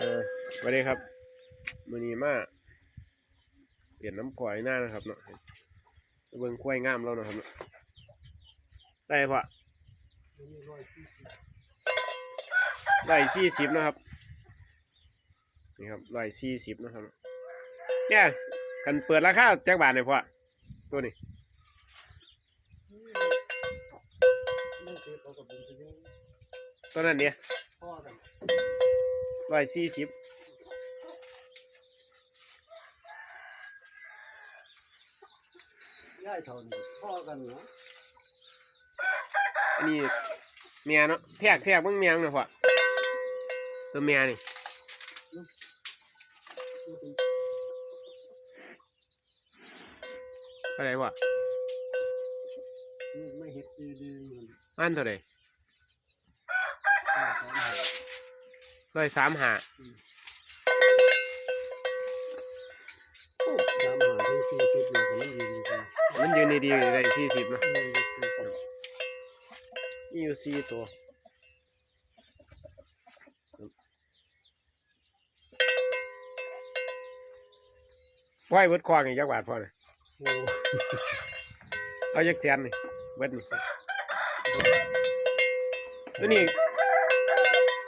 เออสวัสดีครับมือนีมาเปลี่ยนน้ำกวยหน้านะครับเนาะเบิ่งควายงามแล้วนะครับเนาะได้พอร้สี่สิบนะครับนี่ครับร้อยสี่สิบนะครับเนี่ยกันเปิดราคาแจ็คบาทเลยพ่อตัวนี้ตัวนั้นเนี่ย ร้อยสี่สิบย่ายเท่านี้พ่อกันเนาะอันนี้เมียเนาะแทกแทกเบิ่งเมียงเนาะพ่อตัวเมียนี่เท่าไหร่พ่อนี่ไม่เฮ็ดดีๆมันมันเท่าไหร่ สองสามหา ร้อยสามหาสามหาที่สี่สิบเนี่ยก็ไม่ยืนอยู่กันมันยืนดีๆได้สี่สิบเนาะนี่ก็คือสองมีอยู่สี่ตัวพ่อให้เบิดควางอีกจักบาทพ่อเลยโอ้เอาจักแสนนี่เบิดนี่ตัวนี้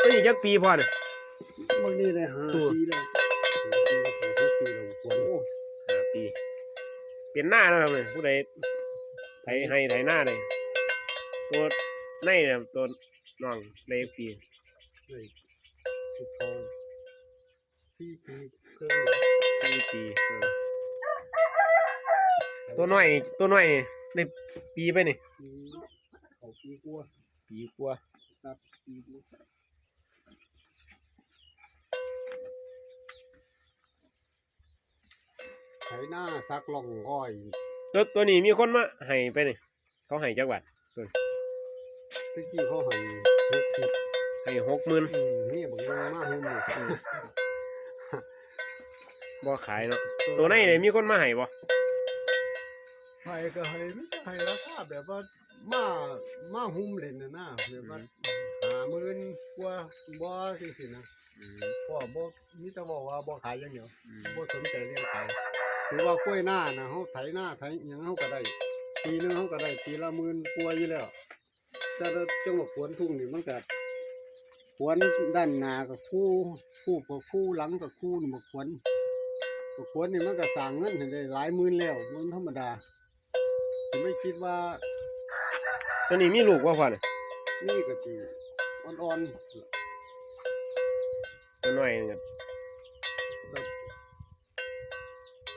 ตัวนี้จักปีพ่อเนี่ย บางนี่ได้ห้าตัวปีแล้วปีละหกปีแล้วควรโอ้ห้าปี เปลี่ยนหน้านะครับเลยผู้ใดไถให้ไถหน้าเลยตัวในเนี่ยตัวน้องในปีเลยสิบทองสี่ปีเครื่องสี่ปีเออตัวน้อยตัวน้อยนี่ได้ปีไปนี่ปีเขาปีกลัวาปีกว่าสับปีกลัว ไถหน้าซักล่องอ้อยตัวตัวนี้มีคนมาให้ไปนี่เขาให้จักบาทตะกี้เขาให้หกสิบให้หกหมื่นอืมนี่บอกว่ามาหุ่มเลยบ่ขายเนาะตัวในเลยมีคนมาให้บ่ให้ก็ให้ไม่ใช่ให้ราคาแบบว่ามามาหุ่มเล่นนะนะแบบว่าหาหมื่นกว่าบ่จังซี่นะพ่อบ่มีแต่บอกว่าบ่ขายอย่างเดียวบ่สนใจเรื่องขาย ถือว่ากล้วยหน้านะเฮาไถหน้าไถหยังเฮาก็ได้ปีหนึงเฮาก็ได้ปีละหมื่นกว่าอยู่แล้วแต่ถ้าจังหวะขวนทุ่งนี่มันก็ขวนด้านหน้าก็คู่คู่กับคู่หลังก็คู่นี่บ่ขวนบ่ขวนนี่มันก็สร้างเงินให้ได้หลายหมื่นแล้วมันธรรมดาสิไม่คิดว่าตัวนี้มีลูกว่าพ่อเนี่ยนี่ก็สิอ่อนตัวน้อยนี่ก็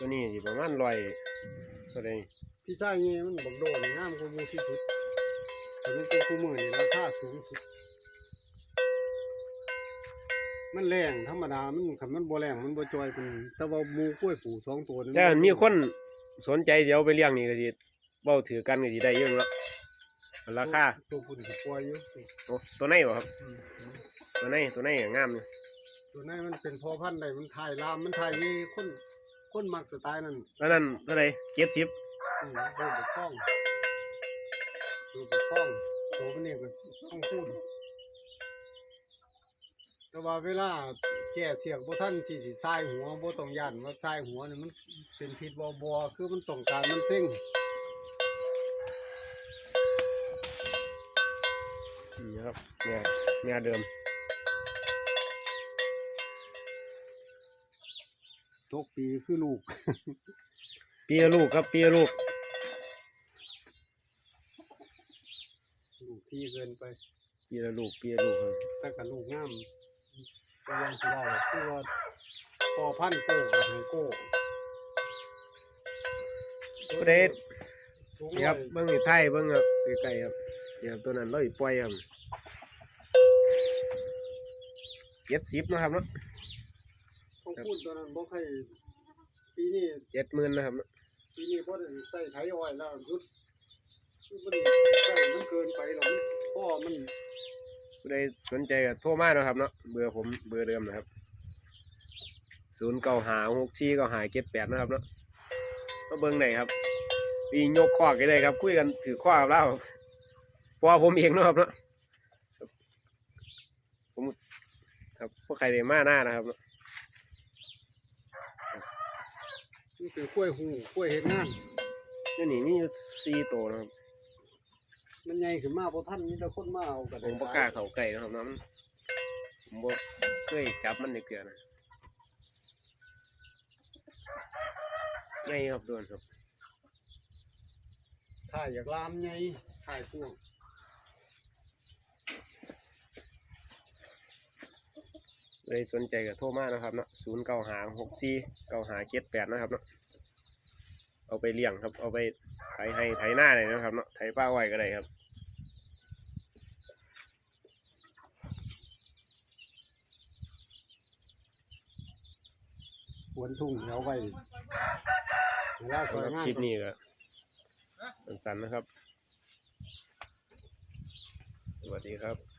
ตัวนี้สิประมาณร้อยตัวใดพี่ชายนี่มันบักโดนงามกว่าหมู่ที่สุดแต่มันเป็นคู่มือนี่ราคาสูงสุด มันแรงธรรมดา มันคันมันบ่แรงมันบ่จอยเป็นแต่ว่าหมูกล้วยผูสองตัวแต่อันมีคนสนใจเดี๋ยวเอาไปเลี้ยงนี่ก็สิเว้าถือกันก็สิได้เยอะเนาะราคาตัวพุ่นสิปล่อยอยู่โอ้ตัวไหนบ่ครับ อืมตัวไหนตัวไหนก็งามอยู่ตัวนั้นมันเป็นพอพันธุ์ได้มันถ่ายลามมันถ่ายนี่คน คนมักสไตล์นั้นแล้วนั่นเท่าไหร่เจ็ดสิบอืมดูบกพร่องดูบกพร่องตัวมันนี่ก็ต้องพูดแต่ว่าเวลาแก่เสียงบ่ทันสิสิทรายหัวบ่ต้องย่านว่าทรายหัวนี่มันเป็นพิษบ่บ่คือมันต้องการมันเซ็งนี่ครับเนี่ยเนี่ยเดิม ตกปีคือลูกปีละลูกครับปีละลูก ลูกที่เกินไปปีละลูกปีละลูกครับแต่กับลูกงามก็ยังสิว่าคือว่าพอพันธุ์โก้กับไฮโก้ผู้ใดสูงนี่ครับร้เบิ้งนี่ไทยเบิ้งครับใกล้ๆครับนี่ครับตัวนั้นร้อยปล่อยครับเจ็ดสิบนะครับเนาะ ต้องพูดตอนนั้นบ่ใครปีนี้เจ็ดหมื่นนะครับเนาะปีนี้บ่ได้ใส่ไถอ้อยแล้วรุดมันใส่มันเกินไปแล้วมันพ่อมันผู้ใดสนใจก็โทรมาเนาะครับเนาะเบอร์ผมเบอร์เดิมนะครับศูนย์เก้าหาหกสี่เก้าหาเจ็ดแปดนะครับเนาะมาเบิ้งไหนครับปียกข้อกันเลยครับ คุยกันถือข้อกับเราเพราะว่าผมเองเนาะครับเนาะผมทครับพวกใครได้มาหน้านะครับนี่ คือกล้วยหูกล้วยเฮ็ดงานเดี๋ยวนี้มีอยู่สี่ตัวนะครับมันใหญ่ขึ้นมาบ่ทันมีแต่คนมาเอากันผมประกล้าเขาไก่นะครับน้ำผมบ่เคยจับมันในเกลือนะไงครับโดนครับถ่ายอยากลามใหญ่ถ่ายพวงเลยสนใจกับโทรมานะครับเนาะศูนย์เก้าหาหกสี่เก้าหาเจ็ดแปดนะครับเนาะ เอาไปเลี้ยงครับ เอาไปไถให้ไถหน้าเลยนะครับเนาะไถป้าไว้ก็ได้ครับหวนทุ่งเอาไว้เวลาสวยสำหรับงามคลิปนี้ก็สั้นๆนะครับ สวัสดีครับ